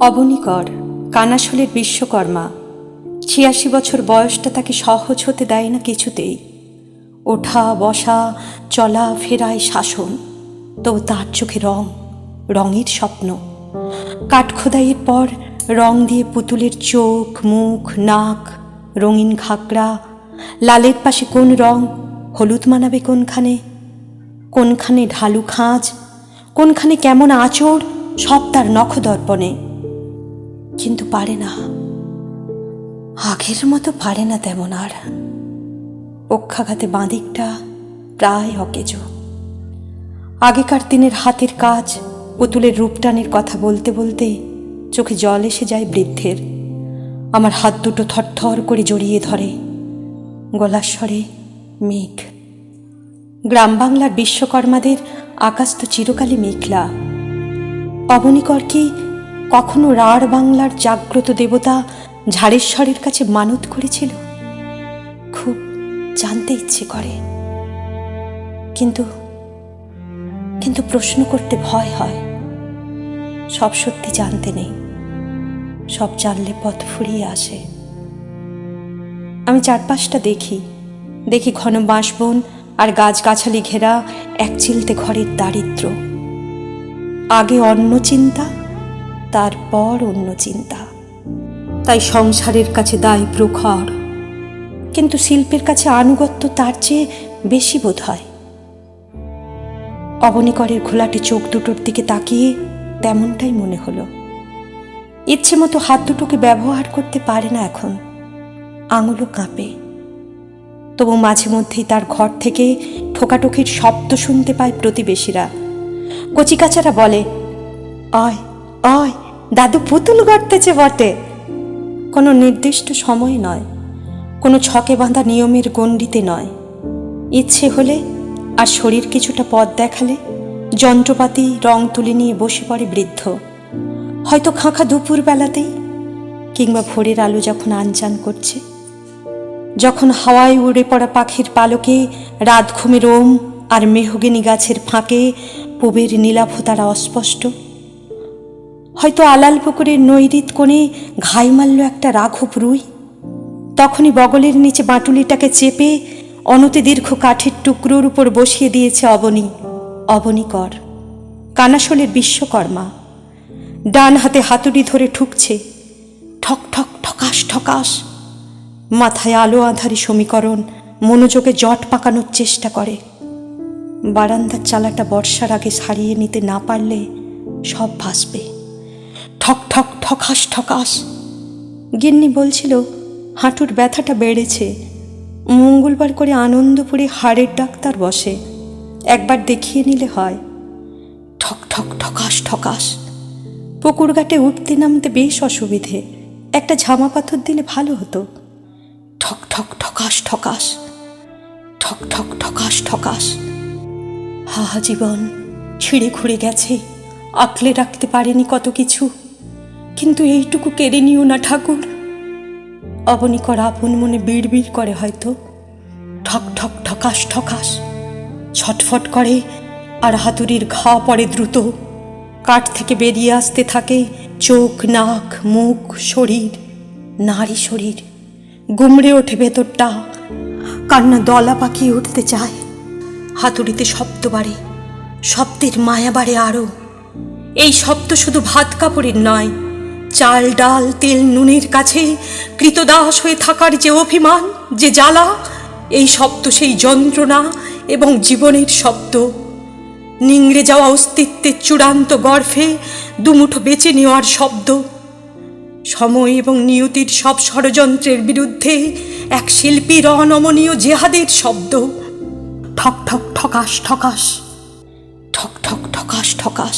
অবনীকর, কানাশলের বিশ্বকর্মা। ছিয়াশি বছর বয়সটা তাকে সহজ হতে দেয় না কিছুতেই। ওঠা, বসা, চলা ফেরায় শাসন তবু তার চোখে রং, রঙের স্বপ্ন। কাঠখোদাইয়ের পর রং দিয়ে পুতুলের চোখ, মুখ, নাক, রঙিন ঘাগরা লালের পাশে কোন রং, হলুদ মানাবে কোনখানে? কোনখানে ঢালু খাঁজ, কোনখানে কেমন আঁচড় সব তার নখদর্পণে। কিন্তু পারে না। আগের মতো পারে না তেমন আর। পক্ষাঘাতে বাঁদিকটা প্রায় অকেজ। আগেকার দিনের হাতের কাজ, পুতুলের রূপটানের কথা বলতে বলতে চোখে জল এসে যায় বৃদ্ধের। আমার হাত দুটো থরথর করে জড়িয়ে ধরে। গলার স্বরে মেঘ। গ্রাম বাংলার বিশ্বকর্মাদের আকাশ তো চিরকালই মেঘলা। অবনীকর কি কখনো রাঢ় বাংলার জাগ্রত দেবতা ঝাড়েশ্বরের কাছে মানত করেছিল? খুব জানতে ইচ্ছে করে। কিন্তু কিন্তু প্রশ্ন করতে ভয় হয়। সব সত্যি জানতে নেই। সব জানলে পথ ফুরিয়ে আসে। আমি চারপাশটা দেখি। দেখি ঘন বাঁশবন আর গাছগাছালি ঘেরা এক চিলতে ঘরের দারিদ্র। আগে অন্য চিন্তা, তারপর অন্য চিন্তা। তাই সংসারের কাছে দায় প্রখর। কিন্তু শিল্পের কাছে আনুগত্য তার চেয়ে বেশি বোধ হয় অবনীকরের ঘোলাটে চোখ দুটোর দিকে তাকিয়ে তেমনটাই মনে হলো। ইচ্ছে মতো হাত দুটোকে ব্যবহার করতে পারে না এখন। আঙুলও কাঁপে। তবু মাঝে মধ্যেই তার ঘর থেকে ঠোকাঠুকির শব্দ শুনতে পায় প্রতিবেশীরা। কচিকাচারা বলে অয় অয় দাদু পুতুল গড়তেছে বটে। কোনো নির্দিষ্ট সময় নয়, কোনো ছকে বাঁধা নিয়মের গণ্ডিতে নয়। ইচ্ছে হলে আর শরীর কিছুটা পথ দেখালে যন্ত্রপাতি, রং তুলে নিয়ে বসে পড়ে বৃদ্ধ। হয়তো খাঁখা দুপুর বেলাতেই কিংবা ভোরের আলো যখন আনচান করছে। যখন হাওয়ায় উড়ে পড়া পাখির পালকে রাত ঘুমে রোম আর মেহগিনি গাছের ফাঁকে পুবের নীলাভ তারা অস্পষ্ট। হয়তো আলাল পুকুরের নৈরিত কোণে ঘাই মারল একটা রাঘব রুই। তখনই বগলের নিচে বাঁটুলিটাকে চেপে অনতি দীর্ঘ কাঠের টুকরোর উপর বসিয়ে দিয়েছে অবনী, অবনীকর, কানাশলের বিশ্বকর্মা। ডান হাতে হাতুড়ি ধরে ঠুকছে, ঠক ঠক ঠকাস ঠকাস মাথায় আলো আধারি সমীকরণ মনোযোগে জট পাকানোর চেষ্টা করে। বারান্দার চালাটা বর্ষার আগে সারিয়ে নিতে না পারলে সব ভাসবে। ঠক ঠক, ঠকাস ঠকাস। গিন্নি বলছিল, হাঁটুর ব্যথাটা বেড়েছে। মঙ্গলবার করে আনন্দপুরে হাড়ের ডাক্তার বসে। একবার দেখিয়ে নিলে হয়। ঠক ঠক, ঠকাস ঠকাস। পুকুর ঘাটে উঠতে নামতে বেশ অসুবিধে। একটা ঝামা পাথর দিলে ভালো হতো। ঠক ঠক, ঠকাস ঠকাস। ঠক ঠক, ঠকাস ঠকাস। হাহা জীবন ছিঁড়ে খুঁড়ে গেছে, আঁকলে রাখতে পারেনি কত কিছু। কিন্তু এইটুকু কেড়ে নিও না ঠাকুর। অবনীকর আপন মনে বিড় বিড় করে হয়তো। ঠক ঠক ঠকাস ঠকাস, ছটফট করে আর হাতুড়ির ঘা পড়ে দ্রুত। কাঠ থেকে বেরিয়ে আসতে থাকে চোখ, নাক, মুখ, শরীর, নারী শরীর। গুমড়ে ওঠে ভেতরটা, কান্না দলা পাকিয়ে উঠতে চায়। হাতুড়িতে শব্দ বাড়ে, শব্দের মায়া বাড়ে আরও এই শব্দ শুধু ভাত কাপড়ের নয়, চাল, ডাল, তেল, নুনের কাছে কৃতদাস হয়ে থাকার যে অভিমান, যে জ্বালা, এই শব্দ সেই যন্ত্রণা এবং জীবনের শব্দ। নিংড়ে যাওয়া অস্তিত্বের চূড়ান্ত গর্ভে দুমুঠো বেঁচে নেওয়ার শব্দ। সময় এবং নিয়তির সব ষড়যন্ত্রের বিরুদ্ধে এক শিল্পীর অনমনীয় জেহাদের শব্দ। ঠক ঠক ঠকাস ঠকাস ঠক ঠক ঠকাস ঠকাস